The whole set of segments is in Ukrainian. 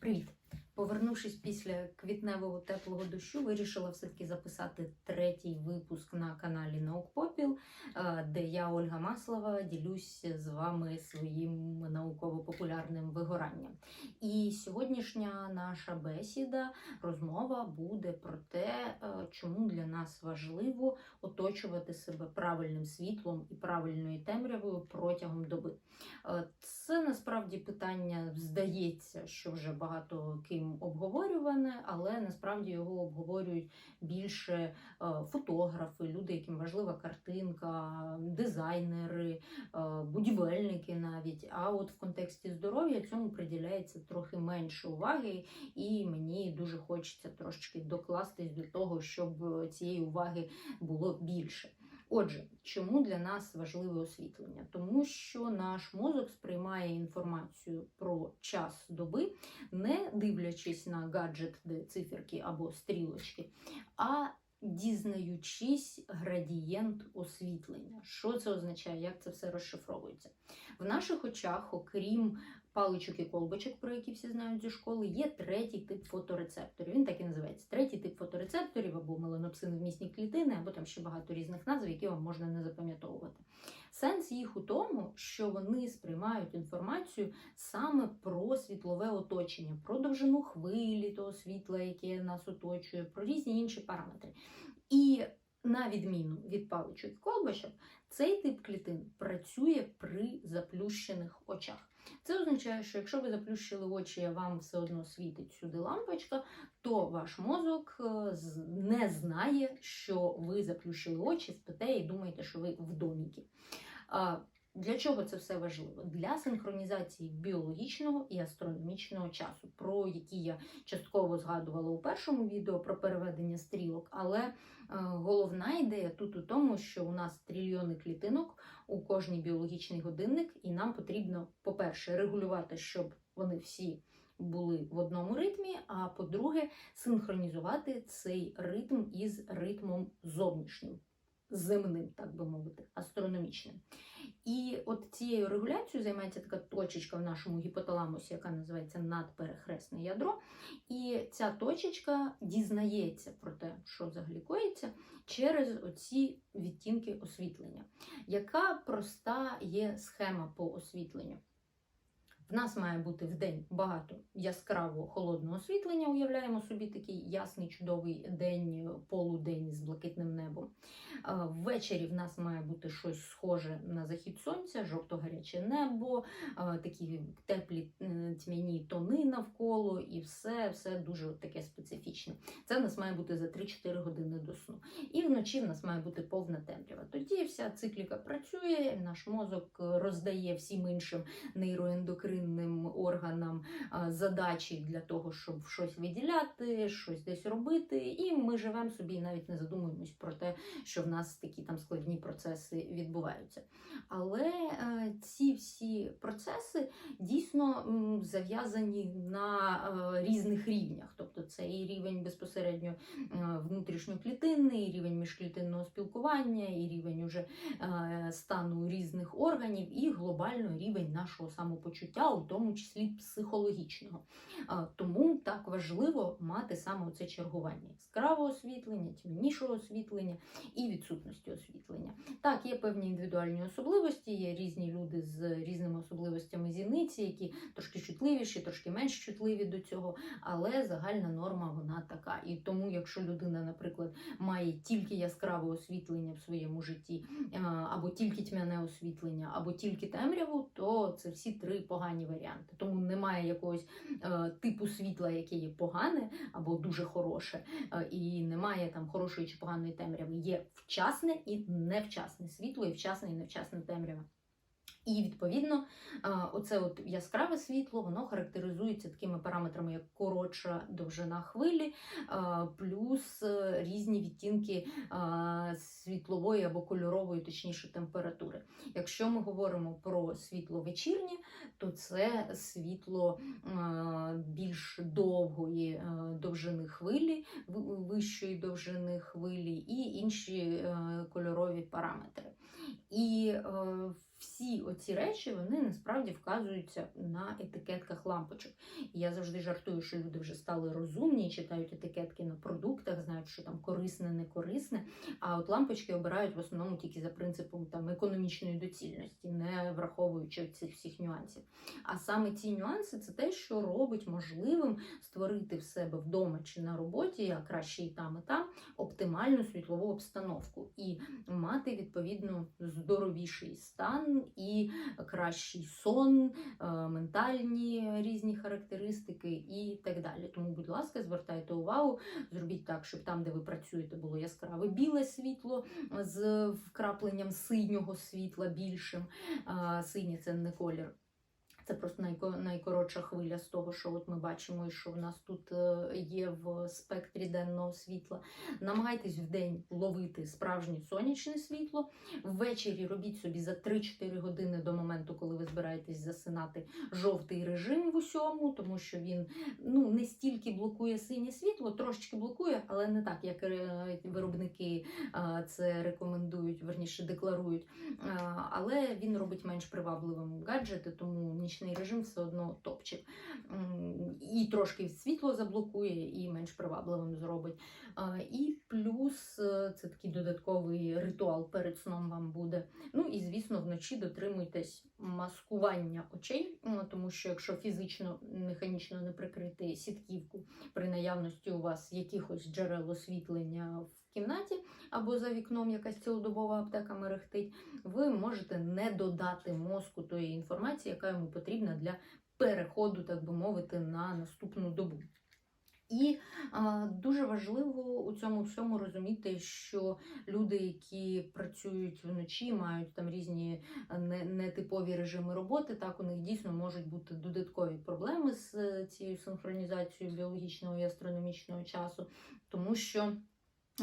Breathe. Повернувшись після квітневого теплого дощу, вирішила все-таки записати третій випуск на каналі Наукпопіл, е, де я, Ольга Маслова, ділюсь з вами своїм науково-популярним вигоранням. І сьогоднішня наша бесіда, розмова буде про те, е, чому для нас важливо оточувати себе правильним світлом і правильною темрявою протягом доби. Е, Це насправді питання здається, що вже багато ким обговорюване, але насправді його обговорюють більше е, фотографи, люди, яким важлива картинка, дизайнери, е, будівельники навіть. А от в контексті здоров'я цьому приділяється трохи менше уваги, і мені дуже хочеться трошечки докластись до того, щоб цієї уваги було більше. Отже, чому для нас важливе освітлення? Тому що наш мозок сприймає інформацію про час доби, не дивлячись на гаджет, де циферки або стрілочки, а дізнаючись градієнт освітлення. Що це означає? Як це все розшифровується? В наших очах, окрім паличок і колбочок, про які всі знають зі школи, є третій тип фоторецепторів. Він так і називається третій тип фоторецепторів або меланопсиновмісні клітини, або там ще багато різних назв, які вам можна не запам'ятовувати. Сенс їх у тому, що вони сприймають інформацію саме про світлове оточення, про довжину хвилі того світла, яке нас оточує, про різні інші параметри. І на відміну від паличок і колбочок, цей тип клітин працює при заплющених очах. Це означає, що якщо ви заплющили очі, вам все одно світить сюди лампочка, то ваш мозок е, не знає, що ви заплющили очі, спите і думаєте, що ви в доміки. Для чого це все важливо? Для синхронізації біологічного і астрономічного часу, про які я частково згадувала у першому відео про переведення стрілок. Але е, головна ідея тут у тому, що у нас трильйони клітинок у кожній біологічний годинник, і нам потрібно, по-перше, регулювати, щоб вони всі були в одному ритмі. А по-друге, синхронізувати цей ритм із ритмом зовнішнім, земним, так би мовити, астрономічним. І от цією регуляцією займається така точечка в нашому гіпоталамусі, яка називається надперехресне ядро. І ця точечка дізнається про те, що взагалі коїться, через оці відтінки освітлення. Яка проста є схема по освітленню? В нас має бути в день багато яскраво холодного освітлення. Уявляємо собі такий ясний чудовий день, полудень з блакитним небом. Ввечері в нас має бути щось схоже на захід сонця, жовто-гаряче небо, такі теплі е, тьмяні тони навколо, і все, все дуже таке специфічне. Це в нас має бути за 3-4 години до сну. І вночі в нас має бути повна темрява. Тоді вся цикліка працює, наш мозок роздає всім іншим нейроендокринним органам задачі для того, щоб щось виділяти, щось десь робити. І ми живемо собі і навіть не задумуємось про те, що в нас такі там складні процеси відбуваються. Але е, ці всі процеси дійсно зав'язані на е, різних рівнях. Тобто це і рівень безпосередньо е, внутрішньоклітинний, і рівень міжклітинного спілкування, і рівень уже стану різних органів, і глобально рівень нашого самопочуття, у тому числі психологічного. Тому так важливо мати саме це чергування яскравого освітлення, тьмянішого освітлення і відсутності освітлення. Так, є певні індивідуальні особливості, є різні люди з різними особливостями зіниці, які трошки чутливіші, трошки менш чутливі до цього, але загальна норма вона така. І тому, якщо людина, наприклад, має тільки яскраве освітлення в своєму житті, або тільки тьмяне освітлення, або тільки темряву, то це всі три погані варіанти. Тому немає якогось е, типу світла, яке є погане або дуже хороше, е, і немає там хорошої чи поганої темряви. Є вчасне і невчасне світло, і вчасне і невчасне темрява. І відповідно, оце от яскраве світло, воно характеризується такими параметрами, як коротша довжина хвилі, плюс е, різні відтінки світлової або кольорової, точніше, температури. Якщо ми говоримо про світло вечірнє, то це світло більш довгої е, довжини хвилі, вищої довжини хвилі і інші е, кольорові параметри. І всі оці речі вони насправді вказуються на етикетках лампочок. І я завжди жартую, що люди вже стали розумні, читають етикетки на продуктах, знають, що там корисне, не корисне. А от лампочки обирають в основному тільки за принципом там економічної доцільності, не враховуючи цих всіх нюансів. А саме ці нюанси це те, що робить можливим створити в себе вдома чи на роботі, а краще і там, і там оптимальну світлову обстановку і мати відповідно здоровіший стан і кращий сон, е, ментальні різні характеристики і так далі. Тому, будь ласка, звертайте увагу, зробіть так, щоб там, де ви працюєте, було яскраве біле світло з вкрапленням синього світла більшим. Синій Синє це не колір. Це просто найко- найкоротша хвиля з того, що от ми бачимо, і що в нас тут е, є в спектрі денного світла. Намагайтесь в день ловити справжнє сонячне світло. Ввечері робіть собі за 3-4 години до моменту, коли ви збираєтесь засинати жовтий режим в усьому, тому що він ну не стільки блокує синє світло, трошечки блокує, але не так, як е, виробники е, це рекомендують, верніше декларують. Але він робить менш привабливим гаджети, тому нічний режим все одно топчик. І трошки світло заблокує, і менш привабливим зробить. І плюс е, це такий додатковий ритуал перед сном вам буде. Ну і звісно, вночі дотримуйтесь маскування очей, тому що якщо фізично, механічно не прикрити сітківку при наявності у вас якихось джерел освітлення в кімнаті або за вікном якась цілодобова аптека мерехтить, ви можете не додати мозку тої інформації, яка йому потрібна для переходу, так би мовити, на наступну добу. І а, дуже важливо у цьому всьому розуміти, що люди, які працюють вночі, мають там різні нетипові режими роботи, так у них дійсно можуть бути додаткові проблеми з е, цією синхронізацією біологічного і астрономічного часу, тому що.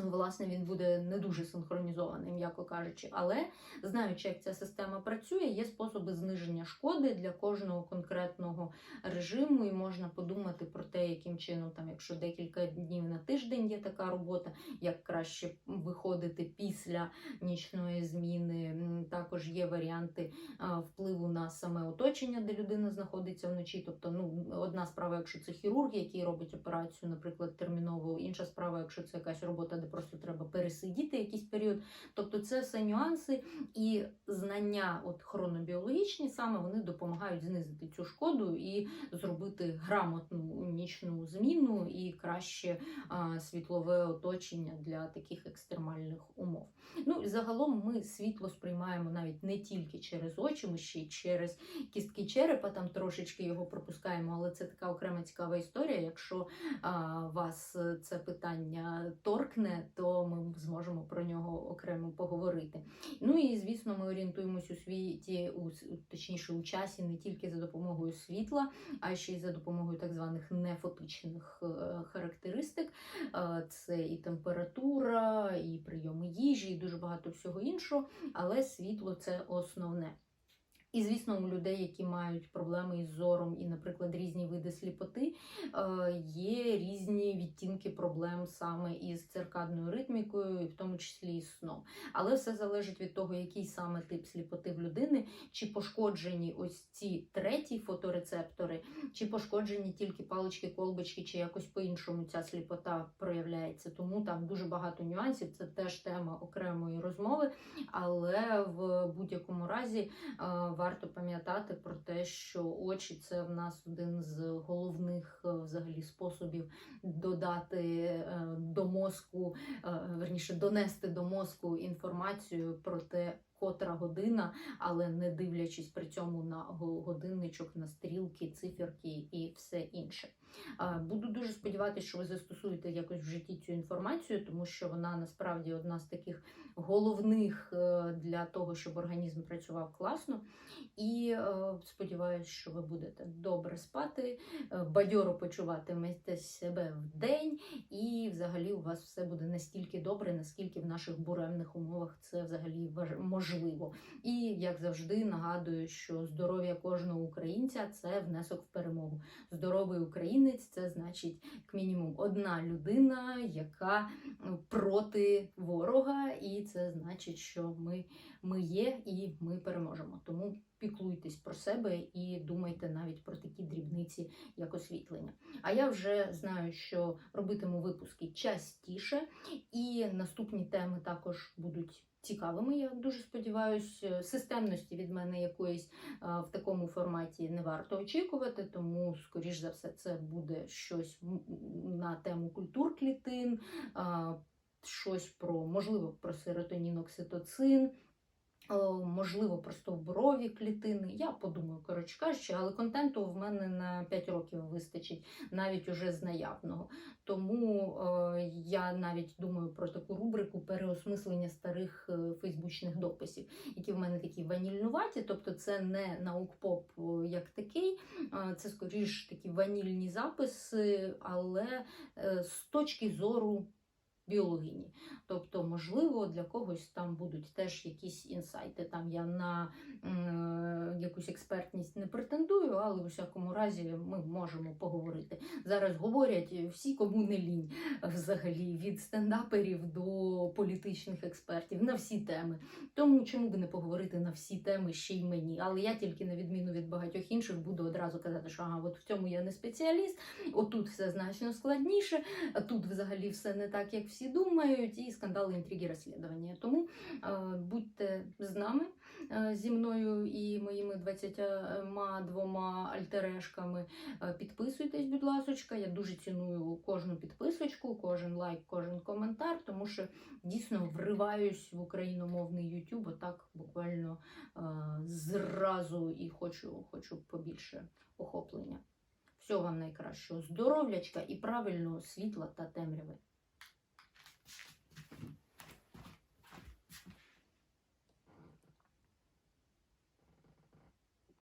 Власне, він буде не дуже синхронізований, м'яко кажучи. Але знаючи, як ця система працює, є способи зниження шкоди для кожного конкретного режиму, і можна подумати про те, яким чином, там, якщо декілька днів на тиждень є така робота, як краще виходити після нічної зміни. Також є варіанти впливу на саме оточення, де людина знаходиться вночі. Тобто, ну одна справа, якщо це хірург, який робить операцію, наприклад, терміново, інша справа, якщо це якась робота, де просто треба пересидіти якийсь період. Тобто, це все нюанси і знання, от хронобіологічні, саме вони допомагають знизити цю шкоду і зробити грамотну нічну зміну і краще а, світлове оточення для таких екстремальних умов. Ну і загалом ми світло сприймаємо навіть не тільки через очі, ми ще й через кістки черепа, там трошечки його пропускаємо, але це така окрема цікава історія. Якщо а, вас це питання торкне, то ми зможемо про нього окремо поговорити. Ну і звісно, ми орієнтуємось у світі, у точніше у часі не тільки за допомогою світла, а ще й за допомогою так званих нефотичних е, характеристик. Е, Це і температура, і прийоми їжі, і дуже багато всього іншого. Але світло це основне. І, звісно, у людей, які мають проблеми із зором і, наприклад, різні види сліпоти, е, є різні відтінки проблем саме із циркадною ритмікою, і в тому числі і сном. Але все залежить від того, який саме тип сліпоти в людини, чи пошкоджені ось ці треті фоторецептори, чи пошкоджені тільки палички, колбочки, чи якось по-іншому ця сліпота проявляється. Тому там дуже багато нюансів. Це теж тема окремої розмови. Але в будь-якому разі е, варто пам'ятати про те, що очі це в нас один з головних е, взагалі способів додати е, до мозку, е, верніше донести до мозку інформацію про те, котра година, але не дивлячись при цьому на годинничок, на стрілки, циферки і все інше. Буду дуже сподіватися, що ви застосуєте якось в житті цю інформацію, тому що вона насправді одна з таких головних е, для того, щоб організм працював класно. І е, сподіваюся, що ви будете добре спати, е, бадьоро почуватимете себе в день, і взагалі у вас все буде настільки добре, наскільки в наших буремних умовах це взагалі можливо. І як завжди нагадую, що здоров'я кожного українця це внесок в перемогу. Здоровий українець це значить як мінімум одна людина, яка ну, проти ворога, і це значить, що ми, ми є і ми переможемо. Тому піклуйтесь про себе і думайте навіть про такі дрібниці, як освітлення. А я вже знаю, що робитиму випуски частіше, і наступні теми також будуть. Цікавими, я дуже сподіваюся, системності від мене якоїсь а, в такому форматі не варто очікувати, тому, скоріш за все, це буде щось на тему культур клітин, щось про, можливо, про серотонін, окситоцин, о, можливо, про стовбурові клітини. Я подумаю, коротше кажучи, але контенту в мене на 5 років вистачить навіть уже з наявного. Тому е, я навіть думаю про таку рубрику переосмислення старих е, фейсбучних дописів, які в мене такі ванільнуваті, тобто це не наукпоп е, як такий, е, це скоріш такі ванільні записи, але е, з точки зору біологині. Тобто, можливо, для когось там будуть теж якісь інсайти. Там я на м, якусь експертність не претендую, але в усякому разі ми можемо поговорити. Зараз говорять всі, кому не лінь взагалі, від стендаперів до політичних експертів на всі теми. Тому чому би не поговорити на всі теми ще й мені? Але я тільки на відміну від багатьох інших буду одразу казати, що ага, от в цьому я не спеціаліст, отут все значно складніше, тут взагалі все не так, як всі думають, і скандали, інтриги, розслідування. Тому е, будьте з нами, е, зі мною і моїми 22 альтерешками. Е, Підписуйтесь, будь ласочка. Я дуже ціную кожну підписочку, кожен лайк, кожен коментар, тому що дійсно вриваюсь в україномовний YouTube, отак буквально зразу і хочу, хочу побільше охоплення. Всього вам найкращого, здоров'ячка і правильного світла та темряви.